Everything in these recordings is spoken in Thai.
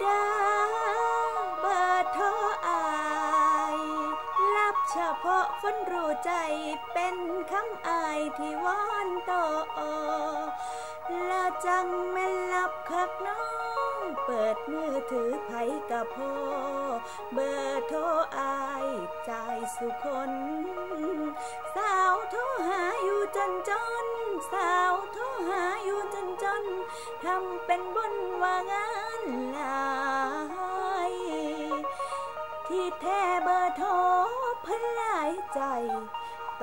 อย่า เฉพาะคนรู้ใจเป็นคำอายที่วอนต่อละจังแม่นลับคักน้อง เปิดมือถือไผกับพ่อเบอร์โทรอายจ่ายสุคนสาวโทรหาอยู่จนจน สาวโทรหาอยู่จนจนทำเป็นบนว่างานหลาย ที่แท้เบอร์โทร พิ่นหลายใจ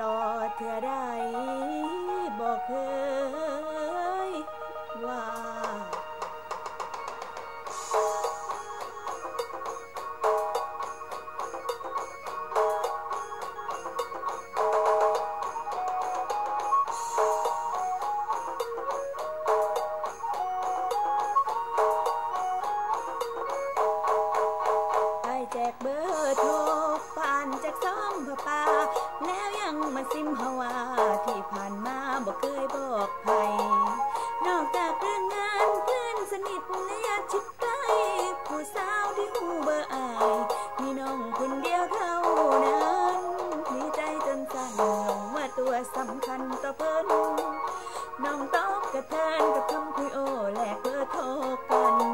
ต่อเธอได้บอกเคย ผ่านจากซ่องผ้าป่าแล้วยังมาซิมฮาวาที่ผ่านมาบอกเคยบอกใครนอกจากเรื่องงานเพื่อนสนิทและญาติชิดใกล้ผู้สาวที่หูเบอร์อายมีน้องคนเดียวเท่านั้นมีใจจนสั่นลงว่าตัวสำคัญต่อเพิ่นน้องตอบกระเทินกับคำคุยโอแลกเบอร์โทรกัน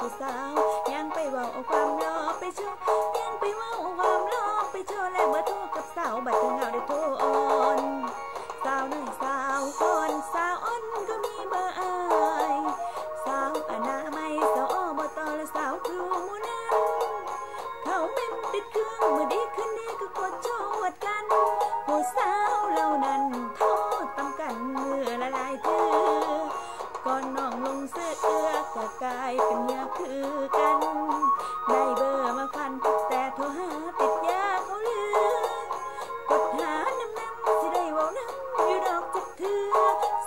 ผู้สาวยังไปว่าเอาความรอไปโชว์ยังไปว่าเอาความรอไปโชว์แล้วมื่อโทรกับสาวบัดถึงเอาได้โทรอ่อนสาวน้อยสาวคนสาวอ้อนก็มีเบอร์อายสาวอนาไมัยสาวอบตและสาวครูมูนันเขาเป็นติดเครื่องเมื่อดีขึ้นดีก็กดโจดกันผู้สาวเหล่านั้นโทษตำกันเมื่อละลายเธอ ก็กลายเป็นเมียคือกัน ได้เบอร์มาฟัน แต่โทรหาติดยาเขาเลือกดหาน้ำน้ำสิได้เว้าน้ำอยู่ดอกจักเถือ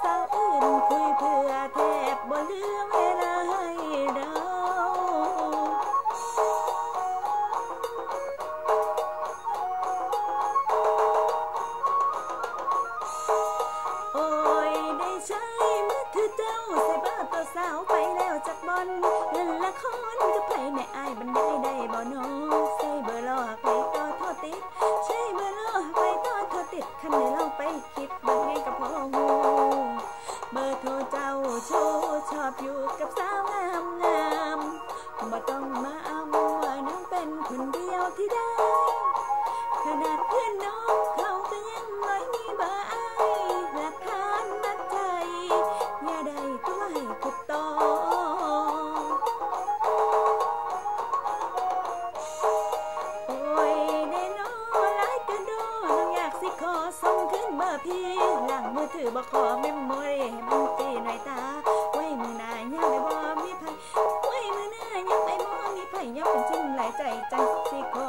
สาวอื่นคุยเพื่อแทบบ่เลือ អាខនទៅផ្លេអ្នកអាយបណ្ដៃដែរបងនោះស្អីបើលោអាផ្លេតថតទៀតស្អីបើលោអាផ្លេតថតទៀតខាង มือถือบ่ขอเมมโมรีให้มันตีหน่อยตาไว้มือหน้ายังไม่บ่มีไผไว้มือหน้ายังไม่บ่มีไผยังเป็นจิ้มหลายใจจังสิขอละเบอร์อายจังสิขอ